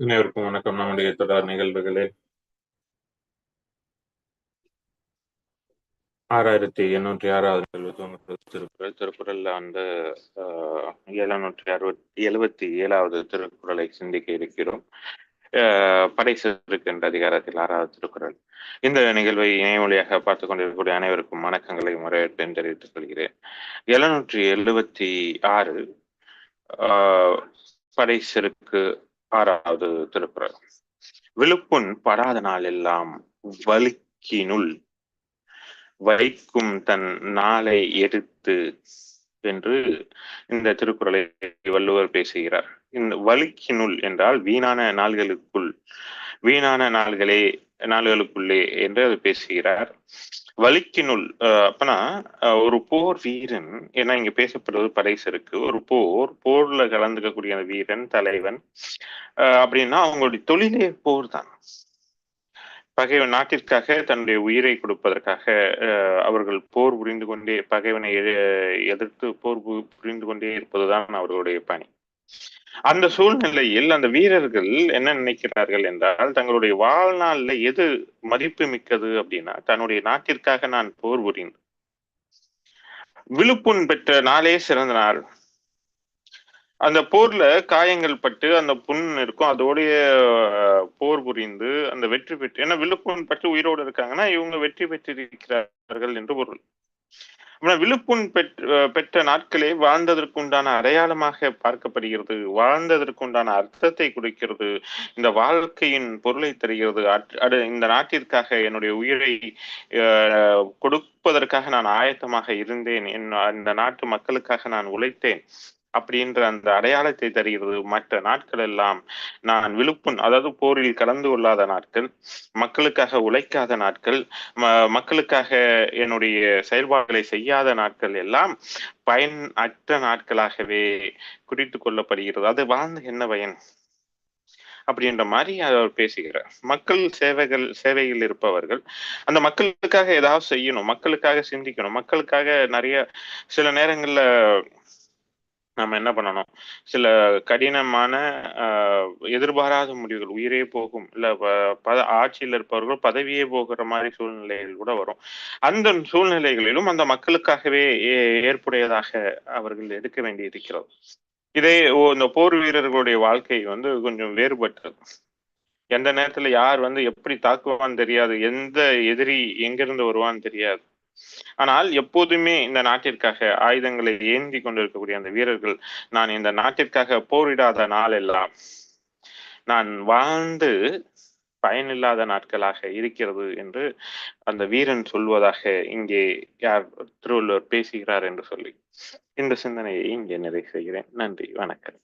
அனைவருக்கும் வணக்கம். நம்முடைய தொடர் நிகழ்வுகளே ஆறாயிரத்தி எண்ணூற்றி ஆறாவது நிகழ்வு ஒன்பது திருக்குறள். திருக்குறள்ல வந்து ஆஹ், எழுநூற்றி அறுபத்தி எழுபத்தி ஏழாவது திருக்குறளை சிந்திக்க இருக்கிறோம். ஆஹ், படைசெருக்கு என்ற அதிகாரத்தில் ஆறாவது திருக்குறள். இந்த நிகழ்வை இணையமொழியாக பார்த்துக் கொண்டிருக்கக்கூடிய அனைவருக்கும் வணக்கங்களை முறையிட்டு தெரிவித்துக் கொள்கிறேன். எழுநூற்றி எழுபத்தி ஆறு ஆஹ், ஆறாவது திருக்குறள். விழுப்புண் படாத நாளெல்லாம் வழுக்கினுள் வைக்கும் தன் நாளை எடுத்து என்று இந்த திருக்குறளை வள்ளுவர் பேசுகிறார். இந்த வழுக்கினுள் என்றால் வீணான நாள்களுக்குள் வீணான நாள்களே நாள்களுக்குள்ளே என்று அது பேசுகிறார். வலிக்கினுள் அஹ் அப்பனா ஒரு போர் வீரன் ஏன்னா இங்க பேசப்படுவது படைசருக்கு ஒரு போர் போர்ல கலந்துக்கக்கூடிய அந்த வீரன் தலைவன் அஹ் அப்படின்னா அவங்களுடைய தொழிலே போர் தான் பகைவன் நாட்டிற்காக தன்னுடைய உயிரை கொடுப்பதற்காக அஹ், அவர்கள் போர் புரிந்து கொண்டே பகைவனை எ- எதிர்த்து போர் புரிந்து கொண்டே இருப்பதுதான் அவர்களுடைய பணி. அந்த சூழ்நிலையில் அந்த வீரர்கள் என்ன நினைக்கிறார்கள் என்றால் தங்களுடைய வாழ்நாள்ல எது மதிப்பு மிக்கது அப்படின்னா தன்னுடைய நாட்டிற்காக நான் போர் புரிந்து விழுப்புண் பெற்ற நாளே சிறந்த நாள். அந்த போர்ல காயங்கள் பட்டு அந்த புண் இருக்கும் அதோடைய போர் புரிந்து அந்த வெற்றி பெற்று ஏன்னா விழுப்புண் பட்டு உயிரோடு இருக்காங்கன்னா இவங்க வெற்றி பெற்றிருக்கிறார்கள் என்று பொருள். விழுப்புண் பெற்ற பெற்ற நாட்களே வாழ்ந்ததற்குண்டான அடையாளமாக பார்க்கப்படுகிறது. வாழ்ந்ததற்குண்டான அர்த்தத்தை கொடுக்கிறது இந்த வாழ்க்கையின் பொருளை தருகிறது. அட்- அடு- இந்த நாட்டிற்காக என்னுடைய உயிரை அஹ், கொடுப்பதற்காக நான் ஆயத்தமாக இருந்தேன். என் இந்த நாட்டு மக்களுக்காக நான் உழைத்தேன். அப்படின்ற அந்த அடையாளத்தை தருகிறது. மற்ற நாட்கள் எல்லாம் நான் விழுப்புண் அதாவது போரில் கலந்து கொள்ளாத நாட்கள் மக்களுக்காக உழைக்காத நாட்கள் மக்களுக்காக என்னுடைய செயல்பாடுகளை செய்யாத நாட்கள் எல்லாம் பயன் அற்ற நாட்களாகவே குறித்து கொள்ளப்படுகிறது. அது வாழ்ந்து என்ன பயன்? அப்படின்ற மாதிரி அவர் பேசுகிறார். மக்கள் சேவைகள் சேவையில் இருப்பவர்கள் அந்த மக்களுக்காக ஏதாவது செய்யணும் மக்களுக்காக சிந்திக்கணும் மக்களுக்காக நிறைய சில நேரங்கள்ல நம்ம என்ன பண்ணணும்? சில கடினமான ஆஹ், எதிர்பாராத முடிவுகள் உயிரே போகும். இல்ல பத ஆட்சியில் இருப்பவர்கள் பதவியே போகிற மாதிரி சூழ்நிலைகள் கூட வரும். அந்த சூழ்நிலைகளிலும் அந்த மக்களுக்காகவே ஏ- ஏற்புடையதாக அவர்கள் எடுக்க வேண்டியிருக்கிறது. இதே ஓ- இந்த போர் வீரர்களுடைய வாழ்க்கை வந்து கொஞ்சம் வேறுபட்டது. எந்த நேரத்துல யார் வந்து எப்படி தாக்குவான்னு தெரியாது எந்த எதிரி எங்கிருந்து வருவான்னு தெரியாது. ஆனால் எப்போதுமே இந்த நாட்டிற்காக ஆயுதங்களை ஏந்தி கொண்டிருக்கக்கூடிய அந்த வீரர்கள் நான் இந்த நாட்டிற்காக போரிடாத நாள் எல்லாம் நான் வாழ்ந்து பயனில்லாத நாட்களாக இருக்கிறது என்று அந்த வீரன் சொல்வதாக இங்கே யார் திருவள்ளுவர் பேசுகிறார் என்று சொல்லி இந்த சிந்தனையை இங்கே நிறைவு செய்கிறேன். நன்றி வணக்கம்.